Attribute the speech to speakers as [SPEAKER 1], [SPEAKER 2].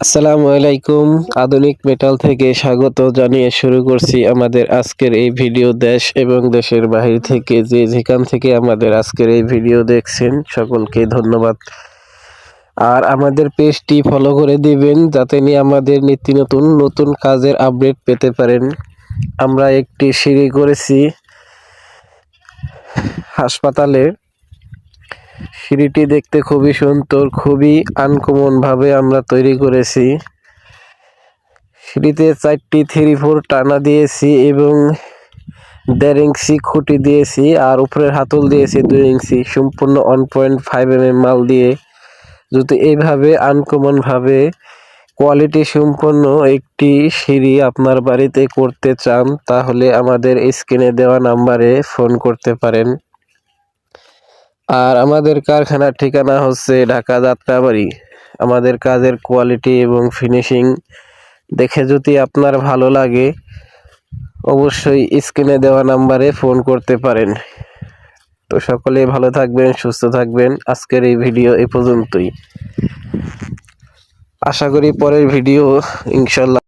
[SPEAKER 1] আসসালামু আলাইকুম। আধুনিক মেটাল থেকে স্বাগত জানিয়ে শুরু করছি আমাদের আজকের এই ভিডিও দেশ এবং দেশের বাহির থেকে যে যেখান থেকে আমাদের আজকের এই ভিডিও দেখছেন সকলকে ধন্যবাদ। আর আমাদের পেজটি ফলো করে দিবেন যাতে নিয়ে আমাদের নিত্য নতুন নতুন কাজের আপডেট পেতে পারেন। আমরা একটি সিঁড়ি করেছি হাসপাতালে। সিঁড়িটি দেখতে খুবই সুন্দর, খুবই আনকমন ভাবে আমরা তৈরি করেছি। সিঁড়িতে চারটি থ্রি ফোর টানা দিয়েছি এবং দেড় ইঞ্চি খুঁটি দিয়েছি আর উপরের হাতল দিয়েছি দুই ইঞ্চি, সম্পূর্ণ one point five M M মাল দিয়ে। যদি এইভাবে আনকমন ভাবে কোয়ালিটি সম্পন্ন একটি সিঁড়ি আপনার বাড়িতে করতে চান, তাহলে আমাদের স্ক্রিনে দেওয়া নাম্বারে ফোন করতে পারেন। আর আমাদের কারখানার ঠিকানা হচ্ছে ঢাকা যাত্রাবাড়ি। আমাদের কাজের কোয়ালিটি এবং ফিনিশিং দেখে যদি আপনার ভালো লাগে, অবশ্যই স্ক্রিনে দেওয়া নাম্বারে ফোন করতে পারেন। তো সকলেই ভালো থাকবেন, সুস্থ থাকবেন। আজকের এই ভিডিও এ পর্যন্তই। আশা করি পরের ভিডিও ইনশাল্লাহ